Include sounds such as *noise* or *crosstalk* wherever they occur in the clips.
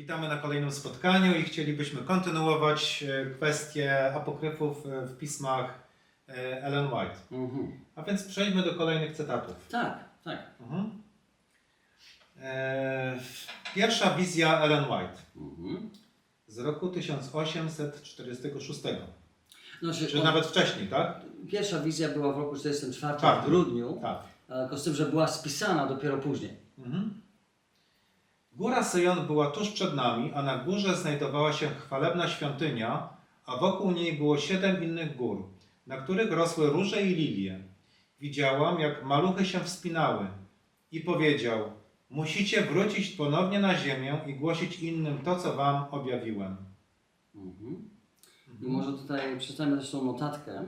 Witamy na kolejnym spotkaniu i chcielibyśmy kontynuować e, kwestię apokryfów e, w pismach e, Ellen White. Mhm. A więc przejdźmy do kolejnych cytatów. Tak, tak. Mhm. Pierwsza wizja Ellen White Mhm. z roku 1846, Znaczy, czy nawet wcześniej, tak? Pierwsza wizja była w roku 44 w grudniu, Tak. tylko z tym, że była spisana dopiero później. Mhm. Góra Syjon była tuż przed nami, a na górze znajdowała się chwalebna świątynia, a wokół niej było siedem innych gór, na których rosły róże i lilie. Widziałam, jak maluchy się wspinały i powiedział, musicie wrócić ponownie na ziemię i głosić innym to, co wam objawiłem. Mhm. I może tutaj przeczytajmy też tą notatkę,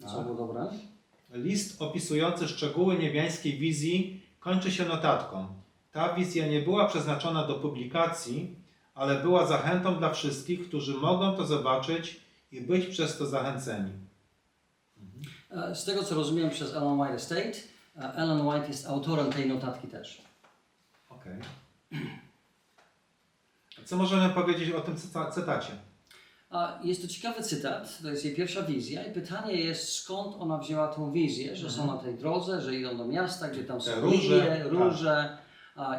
co Tak. było dobre. List opisujący szczegóły niebiańskiej wizji kończy się notatką. Ta wizja nie była przeznaczona do publikacji, ale była zachętą dla wszystkich, którzy mogą to zobaczyć i być przez to zachęceni. E, Z tego, co rozumiem przez Ellen White Estate, e, Ellen White jest autorem tej notatki też. Okej. Co możemy powiedzieć o tym cyta- cytacie? Jest to ciekawy cytat, to jest jej pierwsza wizja i pytanie jest, skąd ona wzięła tą wizję, że są na tej drodze, że idą do miasta, gdzie tam są róże, lilie, tak. róże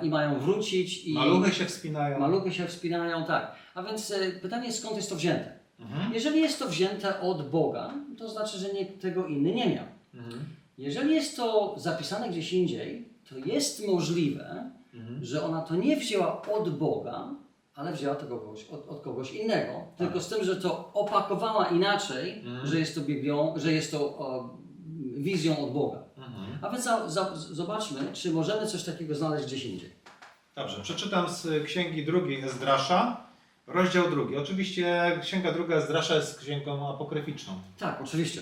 i mają wrócić i Maluchy się wspinają. maluchy się wspinają, tak. A więc e, pytanie jest, skąd jest to wzięte? Mhm. Jeżeli jest to wzięte od Boga, to znaczy, że nikt tego inny nie miał. Mhm. Jeżeli jest to zapisane gdzieś indziej, to jest możliwe, Mhm. że ona to nie wzięła od Boga, ale wzięła to kogoś, od, od kogoś innego. Tylko z tym, że to opakowała inaczej, Mhm. że jest to Biblią, że jest to o, wizją od Boga. A więc zobaczmy, czy możemy coś takiego znaleźć gdzieś indziej. Dobrze, przeczytam z księgi drugiej Ezdrasza, rozdział drugi. Oczywiście księga druga Ezdrasza jest księgą apokryficzną. Tak, oczywiście.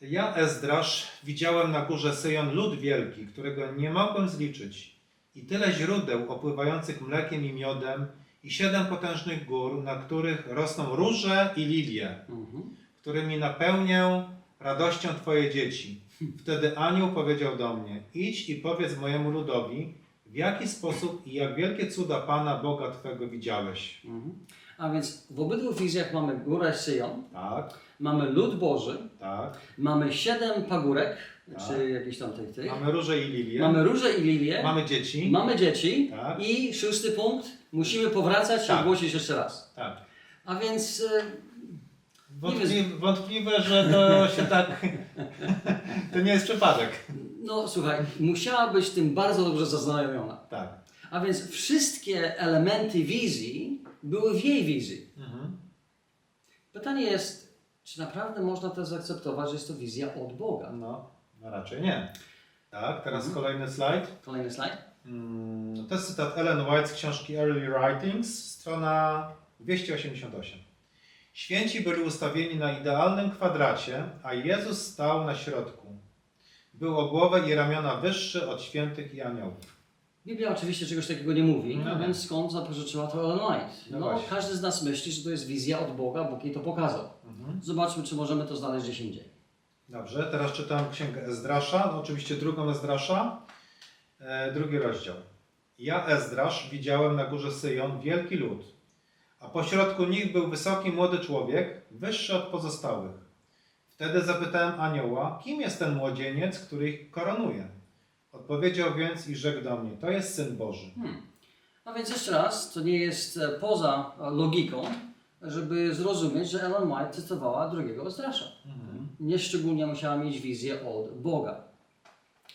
Ja, Ezdrasz, widziałem na górze Syjon lud wielki, którego nie mogłem zliczyć, i tyle źródeł opływających mlekiem i miodem, i siedem potężnych gór, na których rosną róże i lilie, Mhm. którymi napełnię radością Twoje dzieci. Wtedy anioł powiedział do mnie: Idź i powiedz mojemu ludowi, w jaki sposób i jak wielkie cuda Pana Boga Twego widziałeś. Mhm. A więc w obydwu wizjach mamy górę Syjon, Tak, mamy lud Boży, tak. mamy siedem pagórek, Tak. czy jakichś tam tych, tych. Mamy róże i lilie. Mamy róże i lilie, Mamy dzieci. mamy dzieci Tak. i szósty punkt, musimy powracać Tak. i głosić jeszcze raz. Tak. A więc e, Wątpli, wątpliwe, że to się tak. *laughs* to nie jest przypadek. no słuchaj, musiała być tym bardzo dobrze zaznajomiona. Tak. A więc wszystkie elementy wizji były w jej wizji. Mhm. Pytanie jest, czy naprawdę można to zaakceptować, że jest to wizja od Boga? No, no raczej nie. Tak, teraz Mhm. kolejny slajd. Kolejny slajd. Mm, To jest cytat Ellen White z książki Early Writings, strona 288. Święci byli ustawieni na idealnym kwadracie, a Jezus stał na środku. Był o głowę i ramiona wyższy od świętych i aniołów. Biblia oczywiście czegoś takiego nie mówi, No a więc skąd zapożyczyła to Ellen White? No No, każdy z nas myśli, że to jest wizja od Boga, Bóg jej to pokazał. Mhm. Zobaczmy, czy możemy to znaleźć gdzieś indziej. Dobrze, teraz czytam księgę Ezdrasza, no oczywiście drugą Ezdrasza, e, drugi rozdział. Ja, Ezdrasz, widziałem na górze Syjon wielki lud, a pośrodku nich był wysoki młody człowiek, wyższy od pozostałych. Wtedy zapytałem anioła, kim jest ten młodzieniec, który ich koronuje? Odpowiedział więc i rzekł do mnie, to jest Syn Boży. Hmm. A więc jeszcze raz, to nie jest e, poza logiką, żeby zrozumieć, że Ellen White cytowała drugiego Ezdrasza. Mhm. Nie szczególnie musiała mieć wizję od Boga.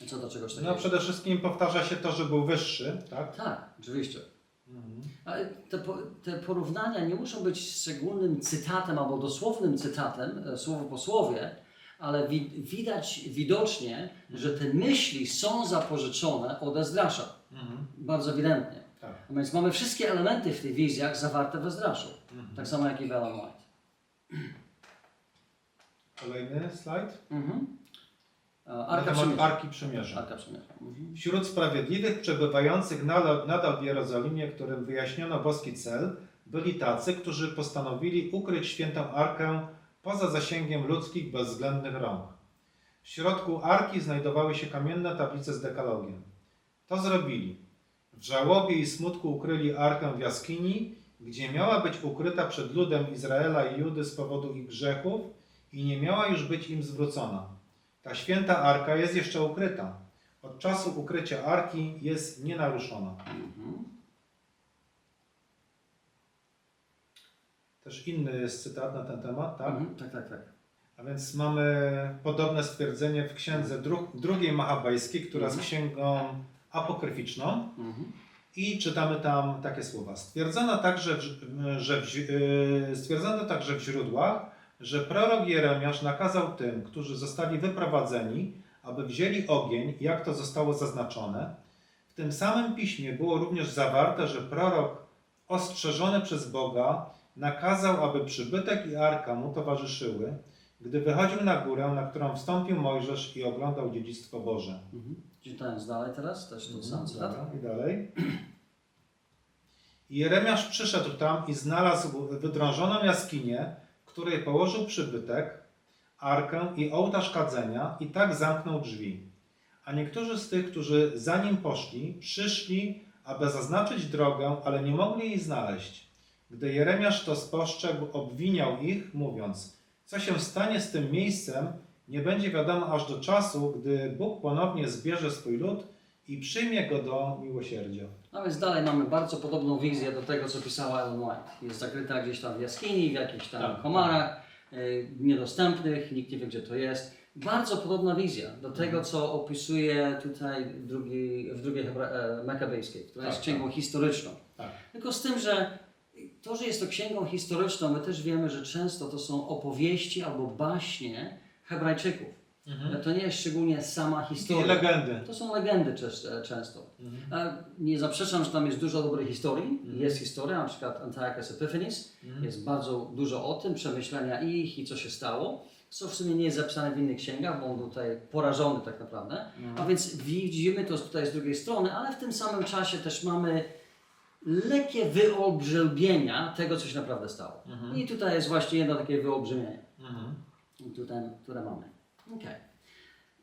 Co do czegoś takiego. No przede wszystkim powtarza się to, że był wyższy, tak? Tak, oczywiście. Mhm. Ale te, te porównania nie muszą być szczególnym cytatem albo dosłownym cytatem, e, słowo po słowie, ale wi widać widocznie, że te myśli są zapożyczone od Ezdrasza. Mhm. Bardzo ewidentnie. Tak. A więc mamy wszystkie elementy w tych wizjach zawarte w Ezdraszu. Mhm. Tak samo jak i w Ellen White. Kolejny slajd. Mhm. Arka temat Przymierza. Arki Przymierza. Arka Przymierza. Mhm. Wśród sprawiedliwych przebywających nadal, nadal w Jerozolimie, którym wyjaśniono boski cel, byli tacy, którzy postanowili ukryć świętą Arkę poza zasięgiem ludzkich bezwzględnych rąk. W środku Arki znajdowały się kamienne tablice z dekalogiem. To zrobili. W żałobie i smutku ukryli arkę w jaskini, gdzie miała być ukryta przed ludem Izraela i Judy z powodu ich grzechów i nie miała już być im zwrócona. Ta święta arka jest jeszcze ukryta. Od czasu ukrycia arki jest nienaruszona. Mhm. Też inny jest cytat na ten temat, tak? Mhm. Tak, tak, tak. A więc mamy podobne stwierdzenie w księdze dru drugiej Machabejskiej, która jest Mhm. księgą apokryficzną. Mhm. I czytamy tam takie słowa. Stwierdzono także, w, że w, yy, stwierdzono także w źródłach, że prorok Jeremiasz nakazał tym, którzy zostali wyprowadzeni, aby wzięli ogień, jak to zostało zaznaczone. W tym samym piśmie było również zawarte, że prorok ostrzeżony przez Boga nakazał, aby przybytek i arka mu towarzyszyły, gdy wychodził na górę, na którą wstąpił Mojżesz i oglądał dziedzictwo Boże. Mhm. Czytając dalej teraz, też to sam cytat. I dalej. I *clears throat* Jeremiasz przyszedł tam i znalazł wydrążoną jaskinię, której położył przybytek, arkę i ołtarz kadzenia i tak zamknął drzwi. A niektórzy z tych, którzy za nim poszli, przyszli, aby zaznaczyć drogę, ale nie mogli jej znaleźć. Gdy Jeremiasz to spostrzegł, obwiniał ich, mówiąc: Co się stanie z tym miejscem, nie będzie wiadomo aż do czasu, gdy Bóg ponownie zbierze swój lud i przyjmie go do miłosierdzia. A więc dalej mamy bardzo podobną wizję do tego, co pisała Ellen White. Jest zakryta gdzieś tam w jaskini, w jakichś tam Tak. komarach, y, niedostępnych, nikt nie wie, gdzie to jest. Bardzo podobna wizja do tego, co opisuje tutaj w drugiej, w drugiej Hebra- e, Makabejskiej, która Tak, jest księgą historyczną. Tak. Tylko z tym, że to, że jest to księgą historyczną, my też wiemy, że często to są opowieści albo baśnie Hebrajczyków. Ale to nie jest szczególnie sama I historia. legendy. To są legendy e, często. Mhm. E, Nie zaprzeczam, że tam jest dużo dobrej historii. Mhm. Jest historia, na przykład Antiochus Epiphanes. Mhm. Jest bardzo dużo o tym, przemyślenia ich i co się stało. Co w sumie nie jest zapisane w innych księgach, bo on był tutaj porażony tak naprawdę. A więc widzimy to tutaj z drugiej strony, ale w tym samym czasie też mamy lekkie wyolbrzymienia tego, co się naprawdę stało. Mhm. I tutaj jest właśnie jedno takie wyolbrzymienie, Mhm. tutaj, które mamy. Okay.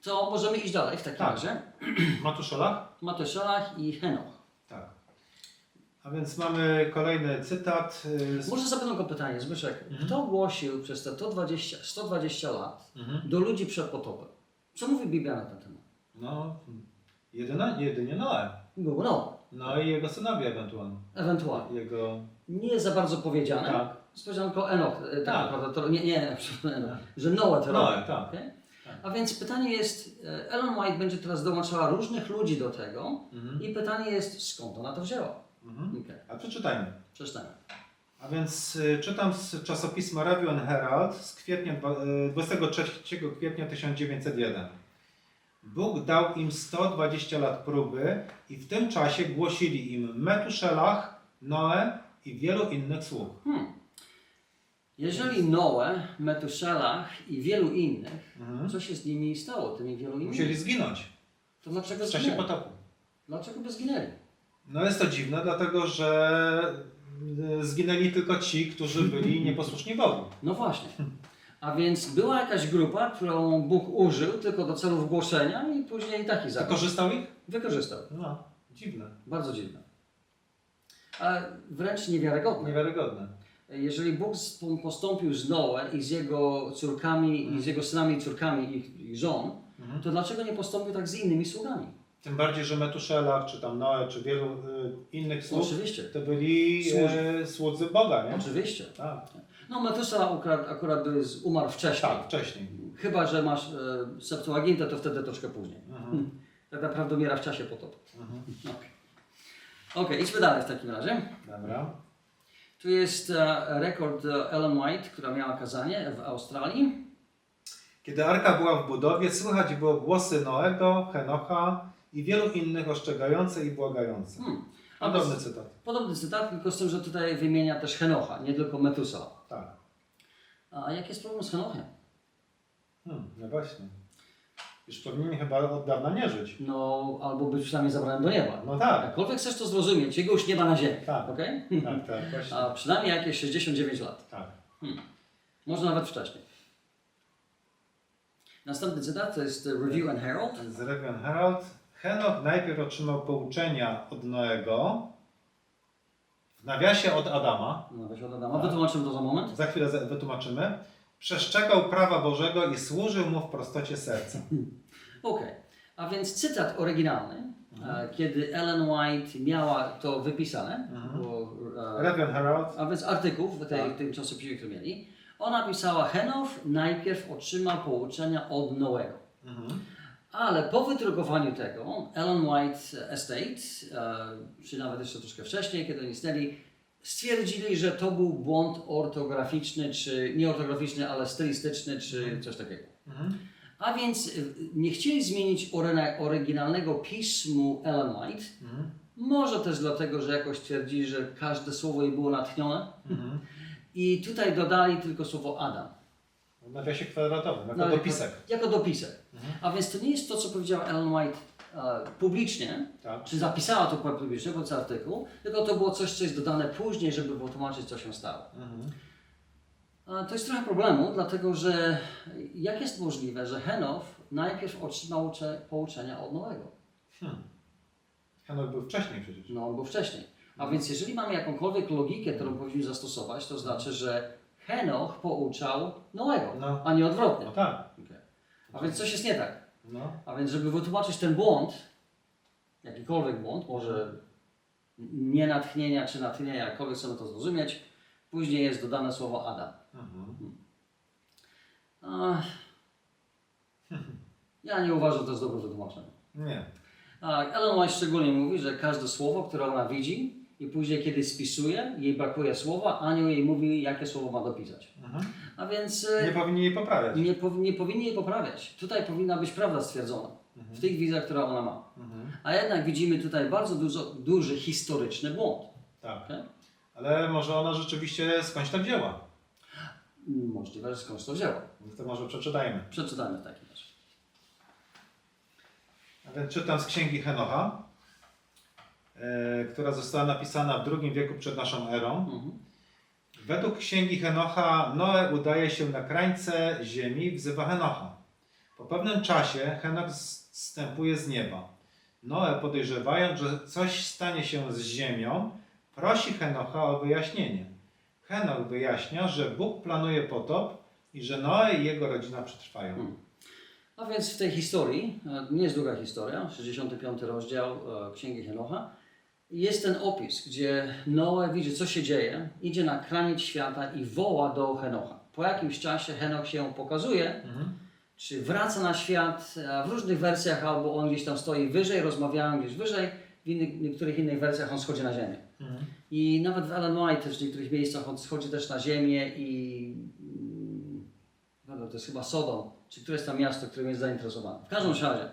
To możemy iść dalej w takim Tak. razie. *clears throat* Matuszelach? Mateszalach i Henoch. Tak. A więc mamy kolejny cytat. y, z- Może zapytam go pytanie, Zbyszek. Mhm. Kto głosił przez te 120, 120 lat Mhm. do ludzi przed potopem? Co mówi Biblia na ten temat? No, jedyna, jedynie Noe. Było no, No i jego synowie ewentualnie. ewentualnie. Jego... Nie za bardzo powiedziane. Tak. Powiedziano tylko Enoch, e, tak, Tak. naprawdę, to, nie, nie, *laughs* przepraszam, Enoch, że Noe to Noe, robi. tak. okej? A więc pytanie jest, e, Ellen White będzie teraz dołączała różnych ludzi do tego Mhm. i pytanie jest, skąd ona to wzięła? Mhm. Okay. A przeczytajmy. Przeczytajmy. A więc y, czytam z czasopisma Review and Herald z kwietnia, dwa- y, 23 kwietnia 1901. Bóg dał im 120 lat próby i w tym czasie głosili im Metuszelach, Noe i wielu innych sług. Hmm. Jeżeli Noe, Metuszelach i wielu innych, Mhm. co się z nimi stało, tymi wielu innymi? Musieli zginąć To dlaczego w czasie zginęli? potopu. Dlaczego by zginęli? No jest to dziwne, dlatego że y, zginęli tylko ci, którzy byli *laughs* nieposłuszni Bogu. No właśnie. A więc była jakaś grupa, którą Bóg użył tylko do celów głoszenia i później taki zakończył. Wykorzystał ich? Wykorzystał. No, dziwne, Bardzo dziwne. A wręcz niewiarygodne. niewiarygodne. Jeżeli Bóg postąpił z Noe i z jego córkami, i z jego synami i córkami ich, ich żon, Mhm. to dlaczego nie postąpił tak z innymi sługami? Tym bardziej, że Metuszelach, czy tam Noe, czy wielu y, innych sług, Oczywiście. to byli e, słudzy Boga, nie? Oczywiście. Tak, No Metusela akurat, akurat umarł wcześniej. tak, wcześniej. Chyba, że masz e, Septuagintę, to wtedy troszkę później. Mhm. *laughs* Tak naprawdę umiera w czasie potopu. Mhm. *laughs* Okej, okay, idźmy dalej w takim razie. Dobra. Tu jest e, rekord e, Ellen White, która miała kazanie w Australii. Kiedy Arka była w budowie, słychać było głosy Noego, Henocha i wielu innych ostrzegające i błagające. Hmm. Podobny cytat. Podobny cytat, tylko z tym, że tutaj wymienia też Henocha, nie tylko Metusa. Tak. A jaki jest problem z Henochem? Hmm, no właśnie. Już powinien chyba od dawna nie żyć. No, albo być przynajmniej zabrany do nieba. No tak, Jakkolwiek chcesz to zrozumieć, jego już nie ma na ziemi. Tak. okej? tak, tak, właśnie. A przynajmniej jakieś 69 lat. Tak. Może nawet wcześniej. Następny cytat to jest e, Review and Herald. Z Review and Herald. Henok najpierw otrzymał pouczenia od Noego, w nawiasie od Adama, No, weź od Adama. Wytłumaczymy to za moment. za chwilę wytłumaczymy, przestrzegał prawa Bożego i służył mu w prostocie serca. *laughs* Okej. A więc cytat oryginalny, e, kiedy Ellen White miała to wypisane, Mhm. bo, e, Reverend Herald, a więc artykuł w, tej, Tak. tym czasopiśmie, który mieli, ona pisała, Henoch najpierw otrzymał pouczenia od Noego. mhm. Ale po wydrukowaniu tego Ellen White Estate, e, czy nawet jeszcze troszkę wcześniej, kiedy oni istnieli, stwierdzili, że to był błąd ortograficzny, czy nie ortograficzny, ale stylistyczny, czy coś takiego. Mhm. A więc y, nie chcieli zmienić oryginalnego pismu Ellen White. Mhm. Może też dlatego, że jakoś twierdzili, że każde słowo jej było natchnione. Mhm. I tutaj dodali tylko słowo Adam. W nawiasie kwadratowym, jako No, dopisek. Jako, jako dopisek. Mhm. A więc to nie jest to, co powiedziała Ellen White e, publicznie, Tak. czy zapisała to publicznie bądź artykuł, tylko to było coś, co jest dodane później, żeby wytłumaczyć, co się stało. Mhm. To jest trochę problemu, dlatego że jak jest możliwe, że Henoch najpierw otrzymał ucze, pouczenia od Noego? Hmm. Henok był wcześniej przecież. No, on był wcześniej. A więc jeżeli mamy jakąkolwiek logikę, którą powinniśmy zastosować, to znaczy, że Henoch pouczał Noego, No. a nie odwrotnie. No tak. Okej. A więc coś jest nie tak. No. A więc, żeby wytłumaczyć ten błąd, jakikolwiek błąd, może nie natchnienia czy natchnienia, jakkolwiek chcemy to zrozumieć, później jest dodane słowo Adam. Mhm. A, ja nie uważam, że to jest dobre wytłumaczenie. Nie. A Ellen White szczególnie mówi, że każde słowo, które ona widzi i później kiedy spisuje, jej brakuje słowa, anioł jej mówi, jakie słowo ma dopisać. Mhm. A więc e, Nie powinni jej poprawiać. nie, powi- nie powinni jej poprawiać. Tutaj powinna być prawda stwierdzona w tych wizjach, które ona ma. Mhm. A jednak widzimy tutaj bardzo dużo, duży historyczny błąd. Tak. Okay? Ale może ona rzeczywiście skądś to wzięła. Możliwe, że skądś to wzięła. To może przeczytajmy. Przeczytajmy w takim razie. A więc czytam z księgi Henocha, która została napisana w II wieku przed naszą erą. Mhm. Według księgi Henocha Noe udaje się na krańce ziemi i wzywa Henocha. Po pewnym czasie Henoch zstępuje z nieba. Noe podejrzewając, że coś stanie się z ziemią, prosi Henocha o wyjaśnienie. Henoch wyjaśnia, że Bóg planuje potop i że Noe i jego rodzina przetrwają. Hmm. A więc w tej historii, e, nie jest długa historia, 65 rozdział e, Księgi Henocha, jest ten opis, gdzie Noe widzi, co się dzieje, idzie na kraniec świata i woła do Henocha. Po jakimś czasie Henoch się pokazuje, Mhm. czy wraca na świat, w różnych wersjach albo on gdzieś tam stoi wyżej, rozmawiają gdzieś wyżej, w innych, niektórych innych wersjach on schodzi na ziemię. Mhm. I nawet w Ellen White też w niektórych miejscach on schodzi też na ziemię i mm, to jest chyba Sodom, czy któreś tam miasto, którym jest zainteresowane. W każdym razie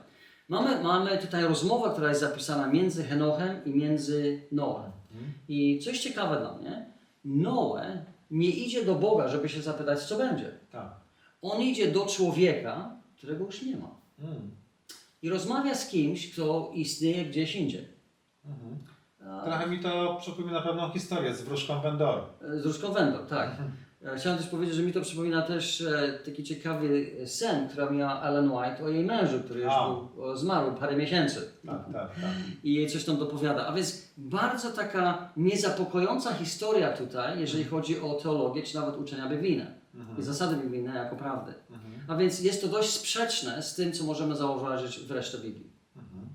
mamy, mamy tutaj rozmowę, która jest zapisana między Henochem i między Noem. I coś ciekawe dla mnie, Noe nie idzie do Boga, żeby się zapytać, co będzie. Tak. On idzie do człowieka, którego już nie ma. Mm. I rozmawia z kimś, kto istnieje gdzieś indziej. Mhm. Trochę mi to przypomina pewną historię z wróżką Vendory. Z Różką Wędą, tak. E, Chciałem też powiedzieć, że mi to przypomina też e, taki ciekawy sen, która miała Ellen White o jej mężu, który już A. był, zmarł parę miesięcy. Tak, tak, tak. I jej coś tam dopowiada. A więc bardzo taka niezapokojąca historia tutaj, jeżeli chodzi o teologię, czy nawet uczenia biblijne. I zasady biblijne jako prawdy. Mhm. A więc jest to dość sprzeczne z tym, co możemy zauważyć w reszcie Biblii. Mhm.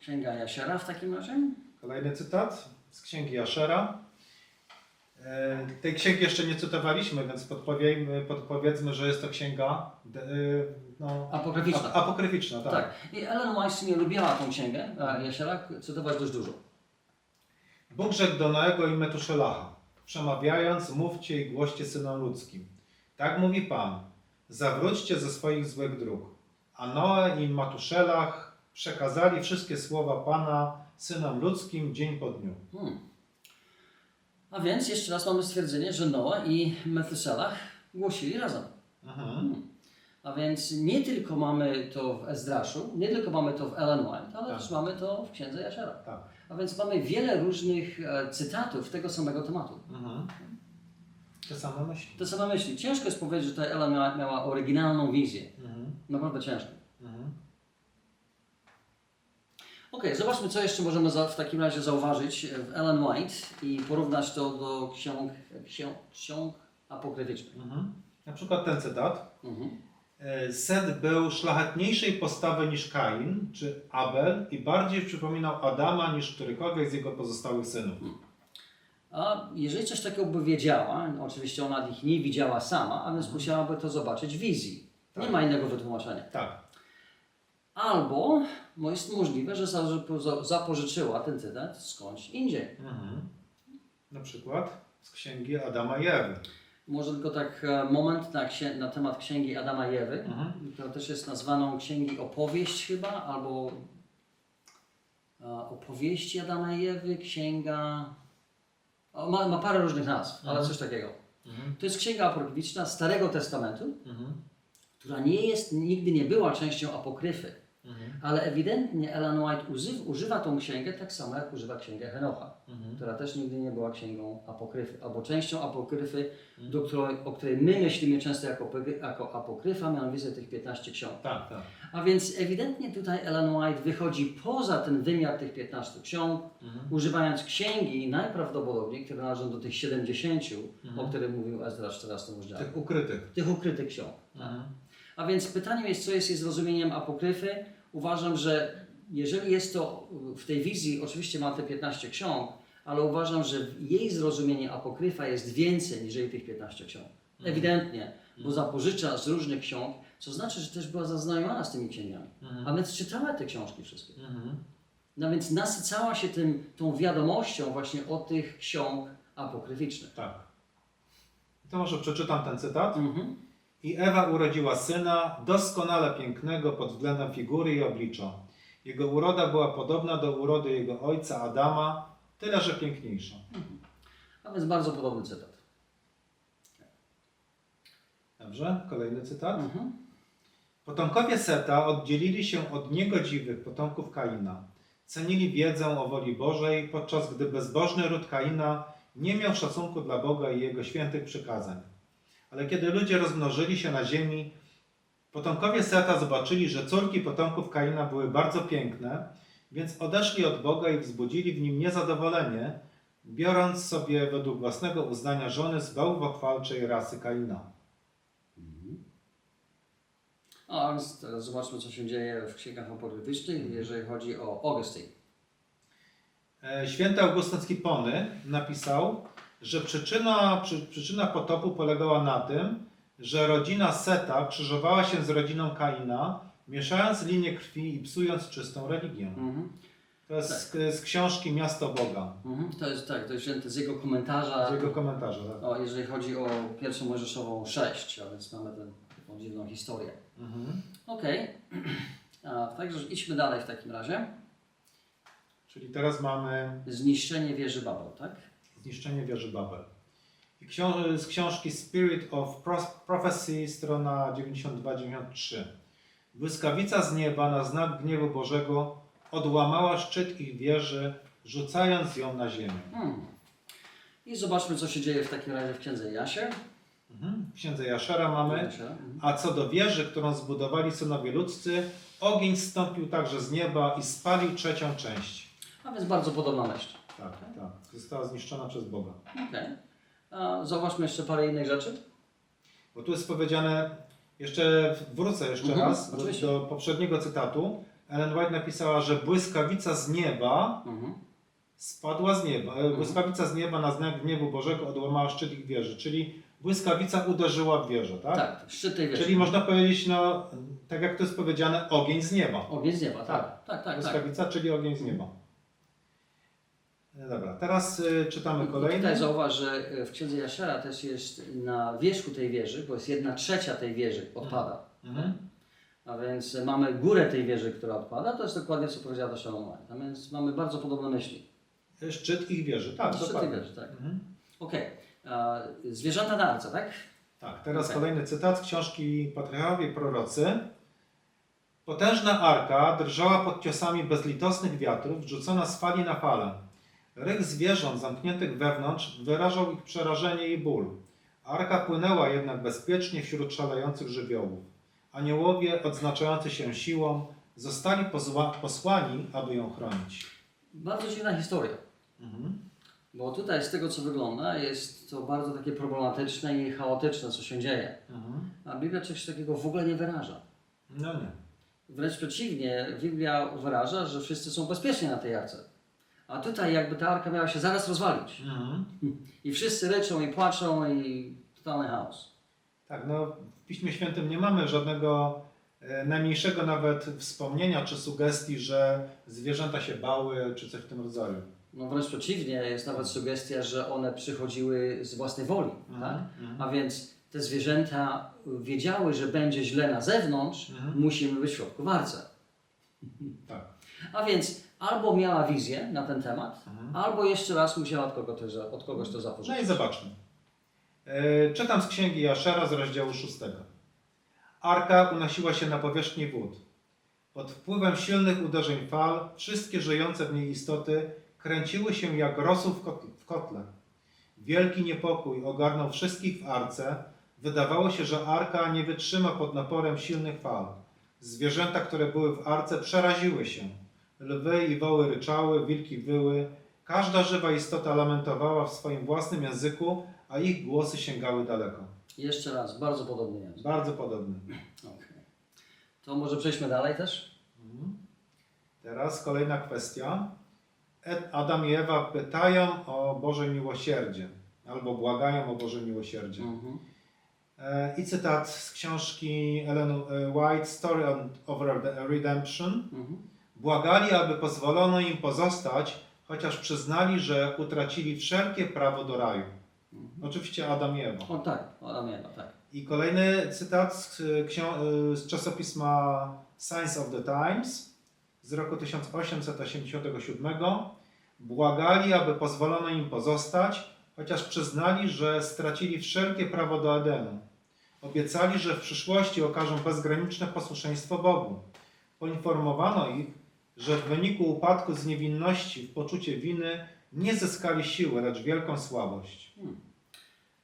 Księga Jasiera w takim razie? Kolejny cytat z księgi Ashera. E, Tej księgi jeszcze nie cytowaliśmy, więc podpowiemy, podpowiedzmy, że jest to księga e, no, Apokryficzna. ap- apokryficzna. Tak. Tak. I Ellen White nie lubiła tą księgę e, Jasiera cytować dość dużo. Bóg rzekł do Noego i Metuszelacha, przemawiając, mówcie i głoście synom ludzkim. Tak mówi Pan, zawróćcie ze swoich złych dróg. A Noe i Matuszelach przekazali wszystkie słowa Pana synom ludzkim dzień po dniu. Hmm. A więc jeszcze raz mamy stwierdzenie, że Noa i Methuselah głosili razem. Hmm. A więc nie tylko mamy to w Ezdraszu, nie tylko mamy to w Ellen White, ale Tak. też mamy to w księdze Jasiera. Tak. A więc mamy wiele różnych e, cytatów tego samego tematu. Mhm. Te same myśli. Te same myśli. Ciężko jest powiedzieć, że ta Ela miała, miała oryginalną wizję. Mhm. Naprawdę ciężko. Mhm. Okej, zobaczmy, co jeszcze możemy za, w takim razie zauważyć w Ellen White i porównać to do ksiąg, ksiąg, ksiąg apokryficznych. Mhm. Na przykład ten cytat. Mhm. E, Set był szlachetniejszej postawy niż Kain czy Abel i bardziej przypominał Adama niż którykolwiek z jego pozostałych synów. A jeżeli coś takiego by wiedziała, oczywiście ona ich nie widziała sama, a więc musiałaby to zobaczyć w wizji. Nie Tak. ma innego wytłumaczenia. Tak. Albo no jest możliwe, że za- za- zapożyczyła ten cytat skądś indziej. Mhm. Na przykład z księgi Adama i Ewy. Może tylko tak e, moment na, na temat księgi Adama i Ewy, Mhm. która też jest nazwaną księgi opowieść chyba, albo e, opowieści Adama i Ewy, księga... O, ma, ma parę różnych nazw, ale Mhm. coś takiego. Mhm. To jest księga apokryficzna Starego Testamentu, Mhm. która nie jest, nigdy nie była częścią apokryfy, Mhm. ale ewidentnie Ellen White używa, używa tą księgę tak samo jak używa księgę Henocha, Mhm. która też nigdy nie była księgą apokryfy, albo częścią apokryfy, Mhm. do której, o której my myślimy często jako, jako apokryfa, mianowicie tych 15 ksiąg. Tak, tak. A więc ewidentnie tutaj Ellen White wychodzi poza ten wymiar tych 15 ksiąg, Mhm. używając księgi najprawdopodobniej, które należą do tych 70, Mhm. o których mówił Ezra w 14 rozdziale. Tych ukrytych. Tych ukrytych ksiąg. Mhm. A więc pytaniem jest, co jest jej zrozumieniem apokryfy. Uważam, że jeżeli jest to w tej wizji, oczywiście ma te 15 ksiąg, ale uważam, że jej zrozumienie apokryfa jest więcej niż jej tych 15 ksiąg. Ewidentnie, bo zapożycza z różnych ksiąg, co znaczy, że też była zaznajomiona z tymi księgami. Mhm. A więc czytała te książki wszystkie. Mhm. No więc nasycała się tym, tą wiadomością właśnie o tych ksiąg apokryficznych. Tak. To może przeczytam ten cytat. Mhm. I Ewa urodziła syna, doskonale pięknego pod względem figury i oblicza. Jego uroda była podobna do urody jego ojca Adama, tyle że piękniejsza. A więc bardzo podobny cytat. Dobrze, kolejny cytat. Mhm. Potomkowie Seta oddzielili się od niegodziwych potomków Kaina. Cenili wiedzę o woli Bożej, podczas gdy bezbożny ród Kaina nie miał szacunku dla Boga i jego świętych przykazań. Ale kiedy ludzie rozmnożyli się na ziemi, potomkowie Seta zobaczyli, że córki potomków Kaina były bardzo piękne, więc odeszli od Boga i wzbudzili w nim niezadowolenie, biorąc sobie według własnego uznania żony z bałwochwalczej rasy Kaina. A więc teraz zobaczmy, co się dzieje w księgach apokryficznych, jeżeli chodzi o Augustyn. E, Święty Augustyn z Hipony napisał, że przyczyna, przy, przyczyna potopu polegała na tym, że rodzina Seta krzyżowała się z rodziną Kaina, mieszając linie krwi i psując czystą religię. Mhm. To jest z, z książki Miasto Boga, Mhm. To jest tak, to jest z jego komentarza, z jego komentarza. Tak? o, jeżeli chodzi o pierwszą Mojżeszową 6, a więc mamy tę dziwną historię. Mhm. Okej, A, także idźmy dalej w takim razie. Czyli teraz mamy Zniszczenie wieży Babel, tak? Zniszczenie wieży Babel. Z książki Spirit of Pro- Prophecy, strona 92-93. Błyskawica z nieba na znak gniewu Bożego odłamała szczyt ich wieży, rzucając ją na ziemię. Hmm. I zobaczmy, co się dzieje w takim razie w księdze Jasie. Mhm. W księdze Jaszera mamy. Mhm. A co do wieży, którą zbudowali synowie ludzcy, ogień zstąpił także z nieba i spalił trzecią część. A więc bardzo podobna myśl. Tak, tak. Została zniszczona przez Boga. Okej. A Zauważmy jeszcze parę innych rzeczy. Bo tu jest powiedziane, jeszcze wrócę jeszcze Mhm, raz do, oczywiście. do poprzedniego cytatu. Ellen White napisała, że błyskawica z nieba Mhm. spadła z nieba. E, Błyskawica z nieba na znak gniewu Bożego odłamała szczyt ich wieży, czyli błyskawica uderzyła w wieżę, tak? Tak, szczyt tej wieży. Czyli można powiedzieć, no, tak jak to jest powiedziane, ogień z nieba. Ogień z nieba, tak. Tak, tak, tak. Błyskawica, czyli ogień z nieba. E, Dobra, teraz y, czytamy I- i kolejny. Tutaj zauważ, że e, w księdze Jaszera też jest na wierzchu tej wieży, bo jest jedna trzecia tej wieży odpada. Mhm. A więc e, mamy górę tej wieży, która odpada, to jest dokładnie co powiedziała Ellen White. A więc mamy bardzo podobne myśli. Szczyt ich wieży, tak, Szczyt dokładnie. wieży, tak. Mhm. Okej. A, Zwierzęta na arce, tak? Tak, teraz Okej. kolejny cytat z książki Patriarchowie Prorocy. Potężna arka drżała pod ciosami bezlitosnych wiatrów, rzucona z fali na falę. Ryk zwierząt zamkniętych wewnątrz wyrażał ich przerażenie i ból, Arka płynęła jednak bezpiecznie wśród szalejących żywiołów. Aniołowie, odznaczający się siłą, zostali posłani, aby ją chronić. Bardzo dziwna historia. Mhm. Bo tutaj z tego co wygląda jest to bardzo takie problematyczne i chaotyczne co się dzieje. Mhm. A Biblia czegoś takiego w ogóle nie wyraża. No nie. Wręcz przeciwnie, Biblia wyraża, że wszyscy są bezpieczni na tej arce. A tutaj jakby ta arka miała się zaraz rozwalić. Mhm. I wszyscy ryczą i płaczą i totalny chaos. Tak, no w Piśmie Świętym nie mamy żadnego e, najmniejszego nawet wspomnienia czy sugestii, że zwierzęta się bały czy coś w tym rodzaju. No wręcz przeciwnie, jest nawet sugestia, że one przychodziły z własnej woli. Mhm, Tak? mhm. A więc te zwierzęta wiedziały, że będzie źle na zewnątrz, Mhm. musimy być w środku w arce. Tak. A więc albo miała wizję na ten temat, Mhm. albo jeszcze raz musiała od, kogo to, od kogoś to zapożyczyć. No i zobaczmy. E, Czytam z księgi Jaszera z rozdziału 6. Arka unosiła się na powierzchni wód. Pod wpływem silnych uderzeń fal wszystkie żyjące w niej istoty kręciły się jak rosół w kot- w kotle. Wielki niepokój ogarnął wszystkich w arce. Wydawało się, że arka nie wytrzyma pod naporem silnych fal. Zwierzęta, które były w arce, przeraziły się. Lwy i woły ryczały, wilki wyły. Każda żywa istota lamentowała w swoim własnym języku, a ich głosy sięgały daleko. Jeszcze raz, bardzo podobny język. Bardzo podobny. Okej. To może przejdźmy dalej też? Mhm. Teraz kolejna kwestia. Adam i Ewa pytają o Boże miłosierdzie, albo błagają o Boże miłosierdzie. Mhm. E, I cytat z książki Ellen e, White, Story of Red- Redemption. Mhm. Błagali, aby pozwolono im pozostać, chociaż przyznali, że utracili wszelkie prawo do raju. Oczywiście Adam i Ewa. O tak, Adam i Ewa, tak. I kolejny cytat z, ksią- z czasopisma Science of the Times z roku 1887. Błagali, aby pozwolono im pozostać, chociaż przyznali, że stracili wszelkie prawo do Edenu. Obiecali, że w przyszłości okażą bezgraniczne posłuszeństwo Bogu. Poinformowano ich, że w wyniku upadku z niewinności w poczucie winy nie zyskali siły, lecz wielką słabość.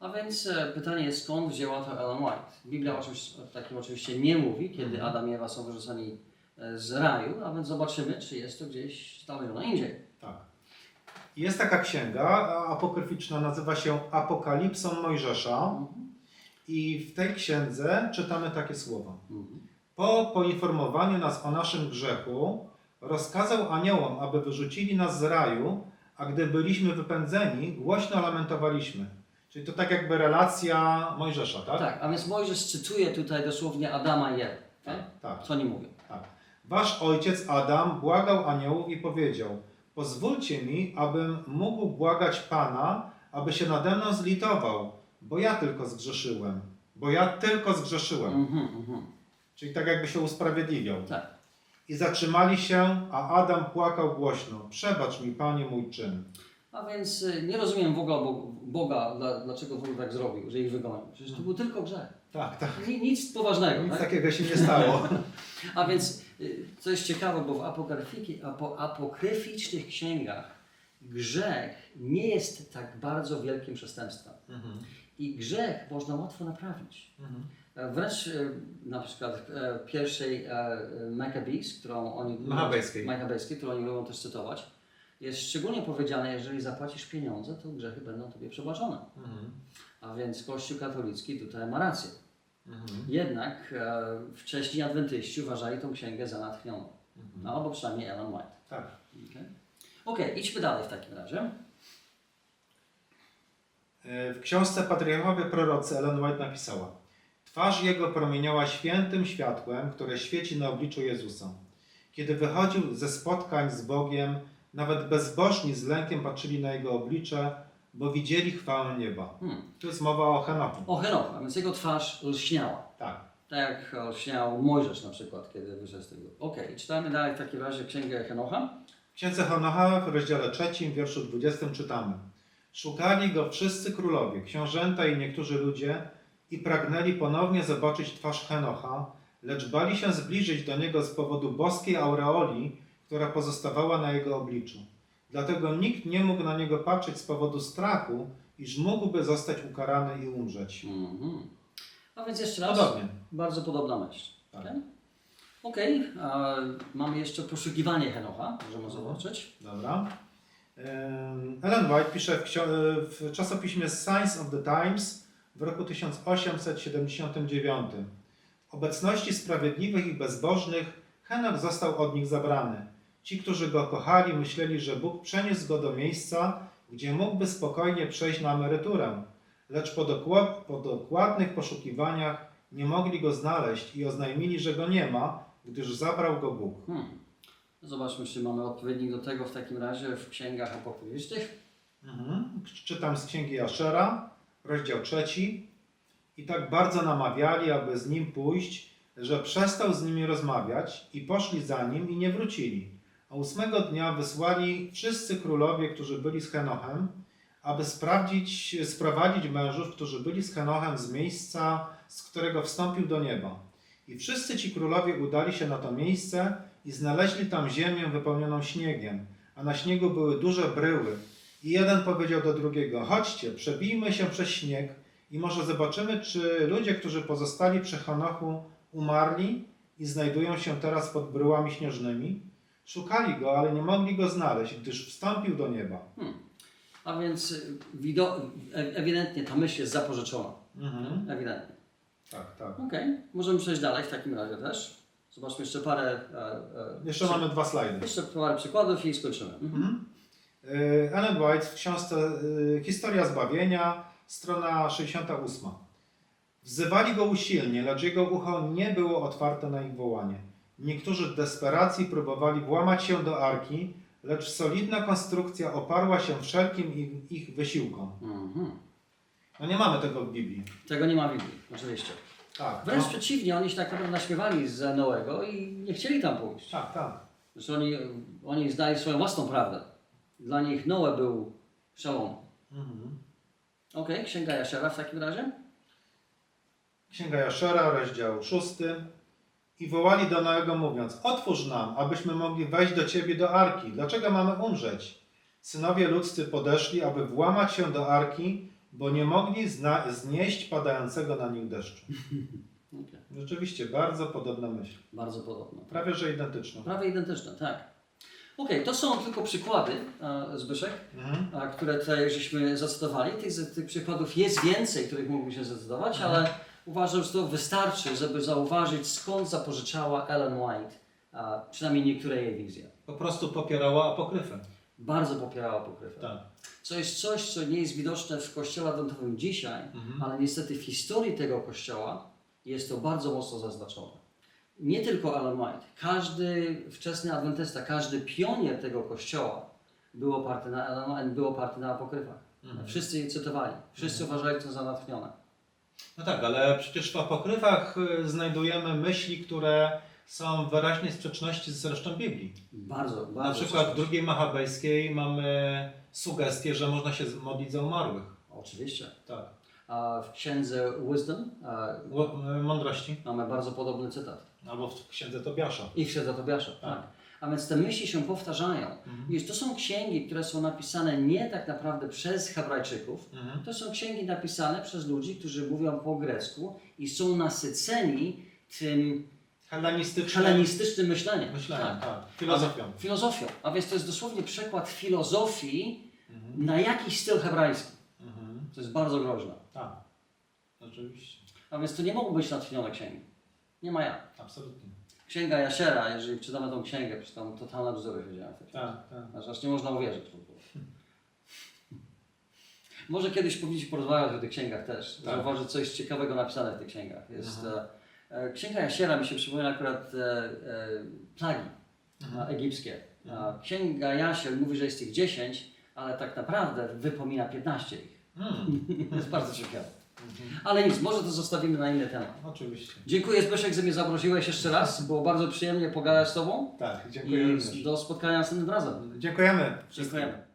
A więc e, pytanie jest, skąd wzięła to Ellen White? Biblia oczywiście, o takim oczywiście nie mówi, kiedy Mhm. Adam i Ewa są wyrzuceni e, z raju, a więc zobaczymy, czy jest to gdzieś znalezione indziej. Tak. Jest taka księga apokryficzna, nazywa się Apokalipsą Mojżesza. Mhm. I w tej księdze czytamy takie słowa. Mhm. Po poinformowaniu nas o naszym grzechu, rozkazał aniołom, aby wyrzucili nas z raju, a gdy byliśmy wypędzeni, głośno lamentowaliśmy. Czyli to tak jakby relacja Mojżesza, tak? Tak, a więc Mojżesz cytuje tutaj dosłownie Adama i Ewę. Tak? tak. Co oni mówią? Tak. Wasz ojciec Adam błagał aniołów i powiedział: Pozwólcie mi, abym mógł błagać Pana, aby się nade mną zlitował, bo ja tylko zgrzeszyłem. Bo ja tylko zgrzeszyłem. Mhm, mhm. Czyli tak jakby się usprawiedliwiał. Tak. I zatrzymali się, a Adam płakał głośno: Przebacz mi, Panie, mój czyn. A więc e, nie rozumiem w ogóle Bo- Boga, dla, dlaczego ogóle tak zrobił, że ich wygonił. Przecież to był tylko grzech. Tak, tak. Ni- Nic poważnego. Nic tak? takiego się nie stało. *laughs* A więc, y, co jest ciekawe, bo w apokryfiki, apo, apokryficznych księgach grzech nie jest tak bardzo wielkim przestępstwem. Mhm. I grzech można łatwo naprawić. Mhm. E, Wręcz e, na przykład e, pierwszej Maccabees, którą oni Machabejskiej. Machabejskiej, którą oni lubią też cytować, jest szczególnie powiedziane, jeżeli zapłacisz pieniądze, to grzechy będą tobie przebaczone. Mhm. A więc Kościół katolicki tutaj ma rację. Mhm. Jednak e, wcześniej adwentyści uważali tą księgę za natchnioną. Mhm. No, albo przynajmniej Ellen White. Tak. Okej, okay, idźmy dalej w takim razie. W książce Patriarchowie Prorocy Ellen White napisała Twarz jego promieniała świętym światłem, które świeci na obliczu Jezusa. Kiedy wychodził ze spotkań z Bogiem, nawet bezbożni z lękiem patrzyli na jego oblicze, bo widzieli chwałę nieba. Hmm. Tu jest mowa o Henochu. O Henocha, więc jego twarz lśniała. Tak. Tak jak lśniał Mojżesz na przykład, kiedy wyszedł z tego. Okej, czytamy dalej w takim razie księgę Henocha. W księdze Henocha w rozdziale 3, wierszu 20 czytamy Szukali go wszyscy królowie, książęta i niektórzy ludzie i pragnęli ponownie zobaczyć twarz Henocha, lecz bali się zbliżyć do niego z powodu boskiej aureoli, która pozostawała na jego obliczu. Dlatego nikt nie mógł na niego patrzeć z powodu strachu iż mógłby zostać ukarany i umrzeć. Mhm. A więc jeszcze raz. Podobnie. Bardzo podobna myśl. Tak. Okej, Okej, a mamy jeszcze poszukiwanie Henocha, możemy Mhm. zobaczyć. Dobra. Em, Ellen White pisze w, ksio- w czasopiśmie Science of the Times w roku 1879. W obecności sprawiedliwych i bezbożnych Henoch został od nich zabrany. Ci, którzy go kochali, myśleli, że Bóg przeniósł go do miejsca, gdzie mógłby spokojnie przejść na emeryturę. Lecz po, dokła- po dokładnych poszukiwaniach nie mogli go znaleźć i oznajmili, że go nie ma, gdyż zabrał go Bóg. Hmm. Zobaczmy, czy mamy odpowiednik do tego w takim razie w księgach apokaliptycznych. Mhm. Czytam z księgi Jaszera, rozdział trzeci. I tak bardzo namawiali, aby z nim pójść, że przestał z nimi rozmawiać i poszli za nim i nie wrócili. A ósmego dnia wysłali wszyscy królowie, którzy byli z Henochem, aby sprawdzić, sprowadzić mężów, którzy byli z Henochem z miejsca, z którego wstąpił do nieba. I wszyscy ci królowie udali się na to miejsce i znaleźli tam ziemię wypełnioną śniegiem, a na śniegu były duże bryły. I jeden powiedział do drugiego: Chodźcie, przebijmy się przez śnieg i może zobaczymy, czy ludzie, którzy pozostali przy Hanochu, umarli i znajdują się teraz pod bryłami śnieżnymi. Szukali go, ale nie mogli go znaleźć, gdyż wstąpił do nieba. A więc y, e- ewidentnie ta myśl jest zapożyczona. Mhm. Ewidentnie. Tak, tak. Okej, możemy przejść dalej w takim razie też. Zobaczmy jeszcze parę. E, e, Jeszcze przy- mamy dwa slajdy. Jeszcze parę przykładów i skończymy. Mhm. Y, Ellen White w książce y, Historia Zbawienia, strona 68. Wzywali go usilnie, lecz jego ucho nie było otwarte na ich wołanie. Niektórzy w desperacji próbowali włamać się do arki, lecz solidna konstrukcja oparła się wszelkim ich, ich wysiłkom. Mhm. No nie mamy tego w Biblii. Tego nie ma w Biblii, oczywiście. Tak, Wręcz no, przeciwnie, oni się tak naprawdę naśmiewali z Noego i nie chcieli tam pójść. tak, tak. Zresztą oni, oni zdali swoją własną prawdę. Dla nich Noe był przełom. Mhm. Okej, księga Jasiera w takim razie. Księga Jaszera, rozdział 6. I wołali do Noego mówiąc, otwórz nam, abyśmy mogli wejść do Ciebie do Arki. Dlaczego mamy umrzeć? Synowie ludzcy podeszli, aby włamać się do Arki, bo nie mogli znieść padającego na nich deszczu. *laughs* Okej, Rzeczywiście, bardzo podobna myśl. Bardzo podobno. Prawie, że identyczna. Prawie identyczne, tak. Okej, to są tylko przykłady, e, Zbyszek, Mhm. które tutaj żeśmy zacytowali. Tych, tych przykładów jest więcej, których mógłbym się zacytować, Mhm. ale uważam, że to wystarczy, żeby zauważyć, skąd zapożyczała Ellen White, przynajmniej niektóre jej wizje. Po prostu popierała apokryfę. Bardzo popierała pokryfę. Tak. Co jest coś, co nie jest widoczne w kościele adwentowym dzisiaj, Mhm. ale niestety w historii tego kościoła jest to bardzo mocno zaznaczone. Nie tylko Ellen White. Każdy wczesny adwentysta, każdy pionier tego kościoła był oparty na Ellen White, był oparty na apokryfach. Mhm. Wszyscy je cytowali. Wszyscy uważali to za natchnione. No tak, ale przecież w apokryfach y, znajdujemy myśli, które są w wyraźnej sprzeczności z resztą Biblii. Bardzo, bardzo. Na przykład w drugiej Machabejskiej mamy sugestię, że można się modlić za umarłych. Oczywiście. Tak. A w księdze Wisdom a, y, Mądrości. mamy bardzo podobny cytat. Albo w księdze Tobiasza. I w księdze Tobiasza. Tak. A więc te myśli się powtarzają. Mhm. Wiesz, to są księgi, które są napisane nie tak naprawdę przez Hebrajczyków, Mhm. To są księgi napisane przez ludzi, którzy mówią po grecku i są nasyceni tym Hellenistyczne hellenistycznym myśleniem. myślenie, Tak. tak. Filozofią. Filozofią. A więc to jest dosłownie przekład filozofii Mhm. na jakiś styl hebrajski. Mhm. To jest bardzo groźne. Tak. Oczywiście. A więc to nie mogą być natchnione księgi. Nie ma jak. Absolutnie. Księga Jasiera, jeżeli czytamy tą księgę, przecież tam totalne bzdury się księdze. Tak, tak. Aż, nie można uwierzyć w ogóle. *laughs* Może kiedyś powinniśmy porozmawiać o tych księgach też. Tak. Zauważyć, co jest ciekawego napisane w tych księgach. Jest, e, e, Księga Jasiera mi się przypomina akurat e, e, plagi e, egipskie. Mhm. A Księga Jasier mówi, że jest ich 10, ale tak naprawdę wypomina 15 ich. Mm. *laughs* To jest bardzo ciekawe. Ale nic, może to zostawimy na inny temat. Oczywiście. Dziękuję Zbyszek, że mnie zaprosiłeś jeszcze raz. Było bardzo przyjemnie pogadać z Tobą Tak, dziękuję i również. do spotkania następnym razem. Dziękujemy. wszystkim. Dziękujemy.